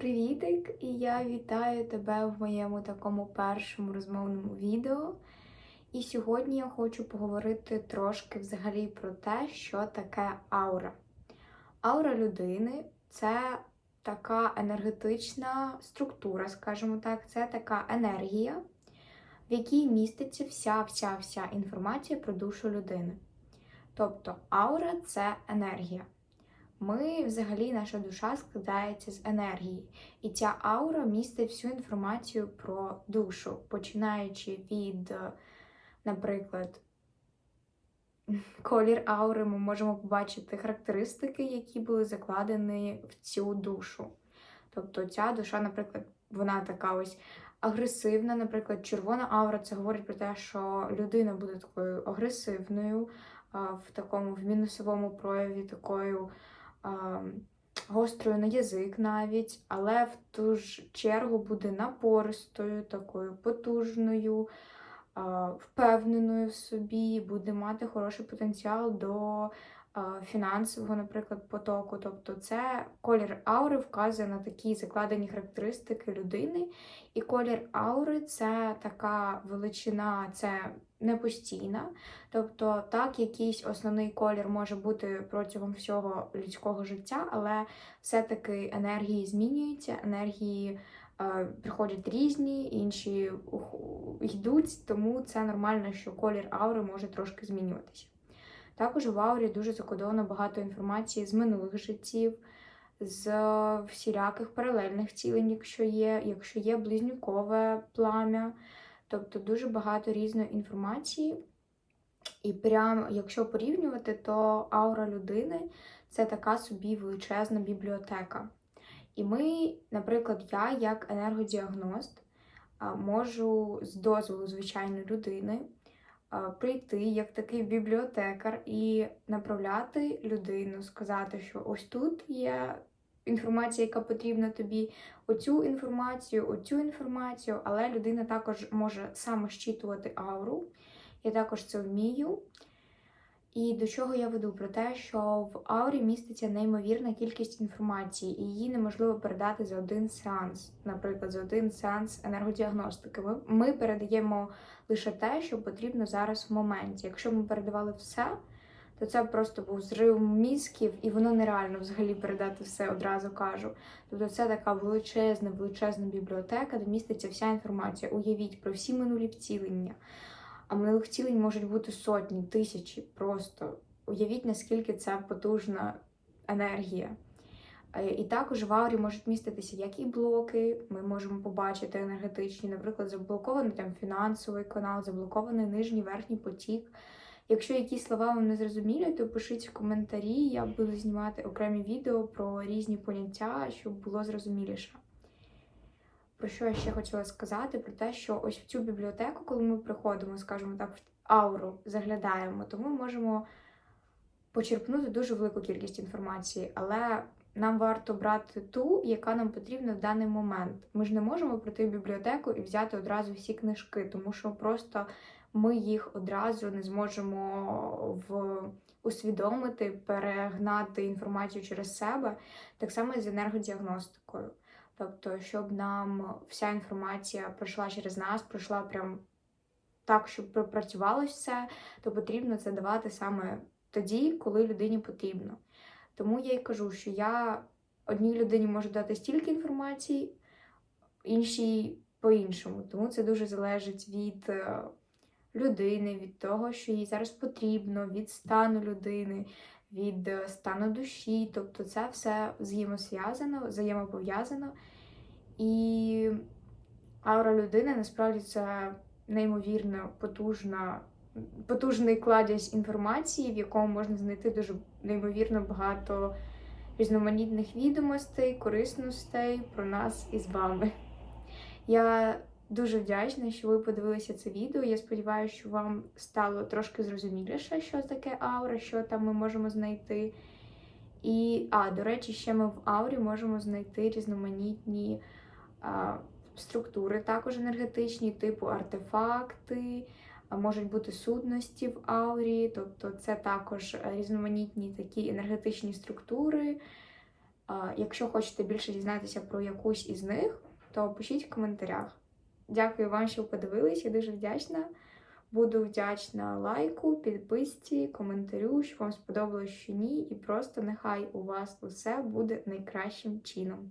Привітик! І я вітаю тебе в моєму такому першому розмовному відео. І сьогодні я хочу поговорити трошки взагалі про те, що таке аура. Аура людини це така енергетична структура, скажімо так, це така енергія, в якій міститься вся-вся-вся інформація про душу людини. Тобто аура це енергія. Ми, взагалі, наша душа складається з енергії, і ця аура містить всю інформацію про душу, починаючи від, е, наприклад, колір аури, ми можемо побачити характеристики, які були закладені в цю душу. Тобто ця душа, наприклад, вона така ось агресивна, наприклад, червона аура це говорить про те, що людина буде такою агресивною, в такому в мінусовому прояві такою гострою на язик навіть, але в ту ж чергу буде напористою, такою потужною, впевненою в собі, буде мати хороший потенціал до фінансового, наприклад, потоку. Тобто, це колір аури вказує на такі закладені характеристики людини. І колір аури це така величина, це не постійна. Тобто, так, якийсь основний колір може бути протягом всього людського життя, але все-таки енергії змінюються, енергії приходять різні, інші йдуть, тому це нормально, що колір аури може трошки змінюватися. Також в аурі дуже закодовано багато інформації з минулих життів, з всіляких паралельних цілень, якщо є, якщо є близнюкове плам'я. Тобто дуже багато різної інформації. І прям, якщо порівнювати, то аура людини це така собі величезна бібліотека. І ми, наприклад, я, як енергодіагност, можу з дозволу звичайної людини прийти як такий бібліотекар і направляти людину, сказати, що ось тут є інформація, яка потрібна тобі, оцю інформацію, оцю інформацію, але людина також може саме щитувати ауру. Я також це вмію. І до чого я веду? Про те, що в аурі міститься неймовірна кількість інформації, і її неможливо передати за один сеанс, наприклад, за один сеанс енергодіагностики. Ми, ми передаємо лише те, що потрібно зараз в моменті. Якщо ми передавали все, то це просто був зрив мізків, і воно нереально взагалі передати все одразу кажу. Тобто це така величезна, величезна бібліотека, де міститься вся інформація. Уявіть про всі минулі втілення. А минулих втілень можуть бути сотні, тисячі просто. Уявіть, наскільки це потужна енергія. Е, І також в аурі можуть міститися як і блоки, ми можемо побачити енергетичні, наприклад, заблокований там фінансовий канал, заблокований нижній верхній потік. Якщо якісь слова вам не зрозумілі, то пишіть в коментарі, я буду знімати окремі відео про різні поняття, щоб було зрозуміліше. Про що я ще хотіла сказати? Про те, що ось в цю бібліотеку, коли ми приходимо, скажімо так, в ауру заглядаємо, то ми можемо почерпнути дуже велику кількість інформації, але нам варто брати ту, яка нам потрібна в даний момент. Ми ж не можемо прийти в бібліотеку і взяти одразу всі книжки, тому що просто ми їх одразу не зможемо в усвідомити, перегнати інформацію через себе, так само з енергодіагностикою. Тобто, щоб нам вся інформація пройшла через нас, пройшла прям так, щоб пропрацювалося все, то потрібно це давати саме тоді, коли людині потрібно. Тому я й кажу, що я одній людині можу дати стільки інформації, іншій по-іншому. Тому це дуже залежить від е, людини, від того, що їй зараз потрібно, від стану людини, від е, стану душі. Тобто це все взаємосв'язано, взаємопов'язано. І аура людини насправді це неймовірно потужна, потужний кладязь інформації, в якому можна знайти дуже неймовірно багато різноманітних відомостей, корисностей про нас із вами. Я дуже вдячна, що ви подивилися це відео. Я сподіваюся, що вам стало трошки зрозуміліше, що таке аура, що там ми можемо знайти. І, а, до речі, ще ми в аурі можемо знайти різноманітні а, структури, також енергетичні, типу артефакти, а, можуть бути сутності в аурі, тобто це також різноманітні такі енергетичні структури. А, Якщо хочете більше дізнатися про якусь із них, то пишіть в коментарях. Дякую вам, що подивились. Я дуже вдячна. Буду вдячна лайку, підписці, коментарю, що вам сподобалось чи ні, і просто нехай у вас усе буде найкращим чином.